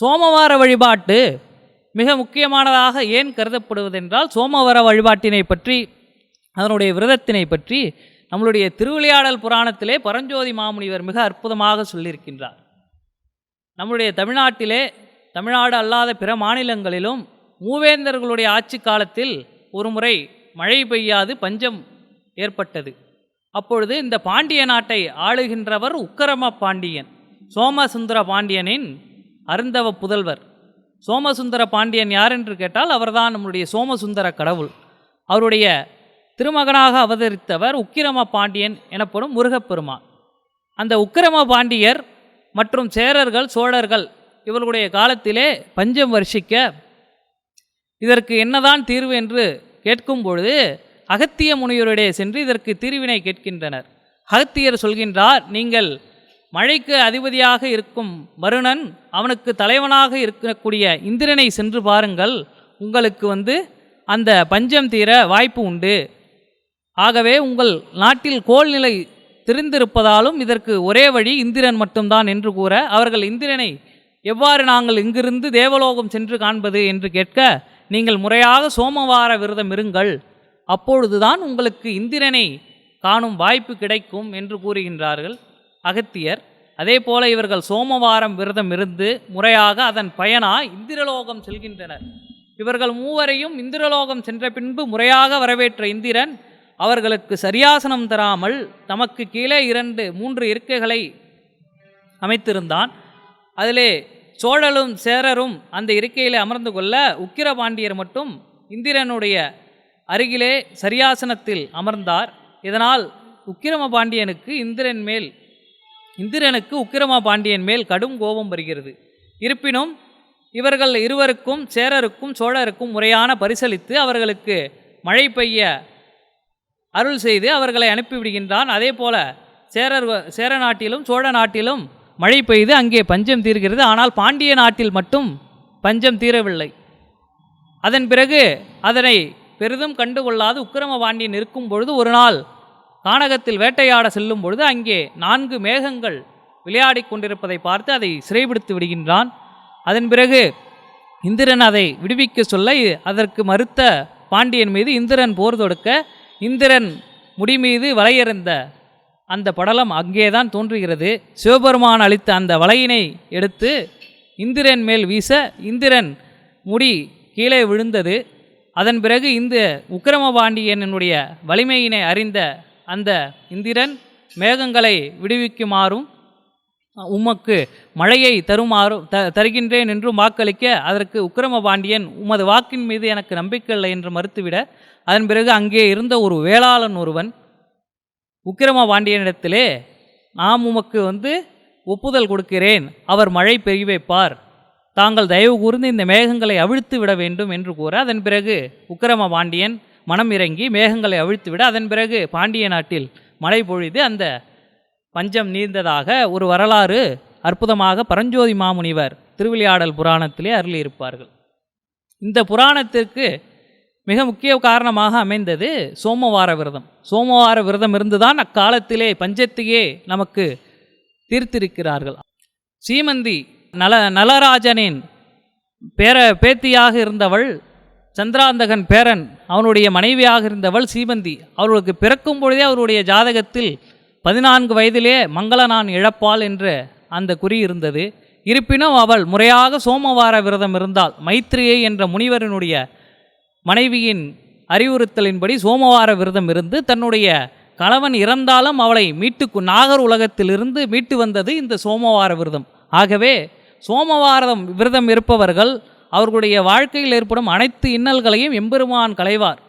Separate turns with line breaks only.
சோமவார வழிபாட்டு மிக முக்கியமானதாக ஏன் கருதப்படுவதென்றால் சோமவார வழிபாட்டினை பற்றி அதனுடைய விரதத்தினை பற்றி நம்மளுடைய திருவிளையாடல் புராணத்திலே பரஞ்சோதி மாமுனிவர் மிக அற்புதமாக சொல்லியிருக்கின்றார். நம்முடைய தமிழ்நாட்டிலே தமிழ்நாடு அல்லாத பிற மாநிலங்களிலும் மூவேந்தர்களுடைய ஆட்சி காலத்தில் ஒருமுறை மழை பெய்யாது பஞ்சம் ஏற்பட்டது. அப்பொழுது இந்த பாண்டிய நாட்டை ஆளுகின்றவர் உக்கரம பாண்டியன் சோமசுந்தர பாண்டியனின் அருந்தவ புதல்வர். சோமசுந்தர பாண்டியன் யார் என்று கேட்டால் அவர்தான் நம்முடைய சோமசுந்தர கடவுள். அவருடைய திருமகனாக அவதரித்தவர் உக்கிரம பாண்டியன் எனப்படும் முருகப்பெருமான். அந்த உக்கிரம பாண்டியர் மற்றும் சேரர்கள் சோழர்கள் இவர்களுடைய காலத்திலே பஞ்சம் வருஷிக்க இதற்கு என்னதான் தீர்வு என்று கேட்கும் பொழுது அகத்திய முனிவருடைய சென்று இதற்கு தீர்வினை கேட்கின்றனர். அகத்தியர் சொல்கின்றார் நீங்கள் மழைக்கு அதிபதியாக இருக்கும் வருணன் அவனுக்கு தலைவனாக இருக்கக்கூடிய இந்திரனை சென்று பாருங்கள். உங்களுக்கு வந்து அந்த பஞ்சம் தீர வாய்ப்பு உண்டு. ஆகவே உங்கள் நாட்டில் கோல்நிலை தெரிந்திருப்பதாலும் இதற்கு ஒரே வழி இந்திரன் மட்டும்தான் என்று கூற அவர்கள் இந்திரனை எவ்வாறு நாங்கள் இங்கிருந்து தேவலோகம் சென்று காண்பது என்று கேட்க நீங்கள் முறையாக சோமவார விரதம் இருங்கள். அப்பொழுதுதான் உங்களுக்கு இந்திரனை காணும் வாய்ப்பு கிடைக்கும் என்று கூறுகின்றார்கள். அகத்தியர். அதே போல இவர்கள் சோமவாரம் விரதம் இருந்து முறையாக அதன் பயனா இந்திரலோகம் செல்கின்றனர். இவர்கள் மூவரையும் இந்திரலோகம் சென்ற பின்பு முறையாக வரவேற்ற இந்திரன் அவர்களுக்கு சரியாசனம் தராமல் தமக்கு கீழே இரண்டு மூன்று இருக்கைகளை அமைத்திருந்தான். அதிலே சோழலும் சேரரும் அந்த இருக்கையிலே அமர்ந்து கொள்ள உக்கிரபாண்டியர் மட்டும் இந்திரனுடைய அருகிலே சரியாசனத்தில் அமர்ந்தார். இதனால் உக்கிரம பாண்டியனுக்கு இந்திரன் மேல் இந்திரனுக்கு உக்கிரம பாண்டியன் மேல் கடும் கோபம் வருகிறது. இருப்பினும் இவர்கள் இருவருக்கும் சேரருக்கும் சோழருக்கும் முறையான பரிசளித்து அவர்களுக்கு மழை பெய்ய அருள் செய்து அவர்களை அனுப்பிவிடுகின்றான் அதே போல சேரர் சேர நாட்டிலும் சோழ நாட்டிலும் மழை பெய்து அங்கே பஞ்சம் தீர்கிறது. ஆனால் பாண்டிய நாட்டில் மட்டும் பஞ்சம் தீரவில்லை. அதன் பிறகு அதனை பெரிதும் கண்டுகொள்ளாது உக்கிரம பாண்டியன் இருக்கும் பொழுது ஒரு நாள் கானகத்தில் வேட்டையாட செல்லும் பொழுது அங்கே நான்கு மேகங்கள் விளையாடிக் கொண்டிருப்பதை பார்த்து அதை சிறைபிடித்து விடுகின்றான். அதன் பிறகு இந்திரன் அதை விடுவிக்க சொல்ல அதற்கு மறுத்த பாண்டியன் மீது இந்திரன் போர் தொடுக்க இந்திரன் முடி மீது வலையறிந்த அந்த படலம் அங்கேதான் தோன்றுகிறது. சிவபெருமான் அளித்த அந்த வலையினை எடுத்து இந்திரன் மேல் வீச இந்திரன் முடி கீழே விழுந்தது. அதன் பிறகு இந்த உக்கிரமபாண்டியனுடைய வலிமையினை அறிந்த அந்த இந்திரன் மேகங்களை விடுவிக்குமாறும் உமக்கு மழையை தருமாறு த தருகின்றேன் என்றும் வாக்களிக்க அதற்கு உக்கிரமபாண்டியன் உமது வாக்கின் மீது எனக்கு நம்பிக்கை இல்லை என்று மறுத்துவிட அதன் பிறகு அங்கே இருந்த ஒரு வேளாளன் ஒருவன் உக்கிரமபாண்டியனிடத்திலே நாம் உமக்கு வந்து ஒப்புதல் கொடுக்கிறேன் அவர் மழை பெய்ய வைப்பார். தாங்கள் தயவு கூர்ந்து இந்த மேகங்களை அவிழ்த்து விட வேண்டும் என்று கூற அதன் பிறகு உக்கிரம பாண்டியன் மனம் இறங்கி மேகங்களை அவிழ்த்துவிட அதன் பிறகு பாண்டிய நாட்டில் மழை பொழிது அந்த பஞ்சம் நீர்ந்ததாக ஒரு வரலாறு அற்புதமாக பரஞ்சோதி மாமுனிவர் திருவிளையாடல் புராணத்திலே அருளியிருப்பார்கள். இந்த புராணத்திற்கு மிக முக்கிய காரணமாக அமைந்தது சோமவார விரதம். சோமவார விரதம் இருந்துதான் அக்காலத்திலே பஞ்சத்தையே நமக்கு தீர்த்திருக்கிறார்கள். சீமந்தி நல நலராஜனின் பேர பேத்தியாக இருந்தவள் சந்திராந்தகன் பேரன் அவனுடைய மனைவியாக இருந்தவள் சீமந்தி. அவர்களுக்கு பிறக்கும் பொழுதே அவருடைய ஜாதகத்தில் பதினான்கு வயதிலே மங்களனான் இழப்பாள் என்று அந்த குறி இருந்தது. இருப்பினும் அவள் முறையாக சோமவார விரதம் இருந்தால் மைத்ரியை என்ற முனிவரினுடைய மனைவியின் அறிவுறுத்தலின்படி சோமவார விரதம் இருந்து தன்னுடைய கணவன் இறந்தாலும் அவளை மீட்டு நாகர் உலகத்திலிருந்து மீட்டு வந்தது இந்த சோமவார விரதம். ஆகவே சோமவாரம் விரதம் இருப்பவர்கள் அவர்களுடைய வாழ்க்கையில் ஏற்படும் அனைத்து இன்னல்களையும் எம்பெருமான் களைவார்.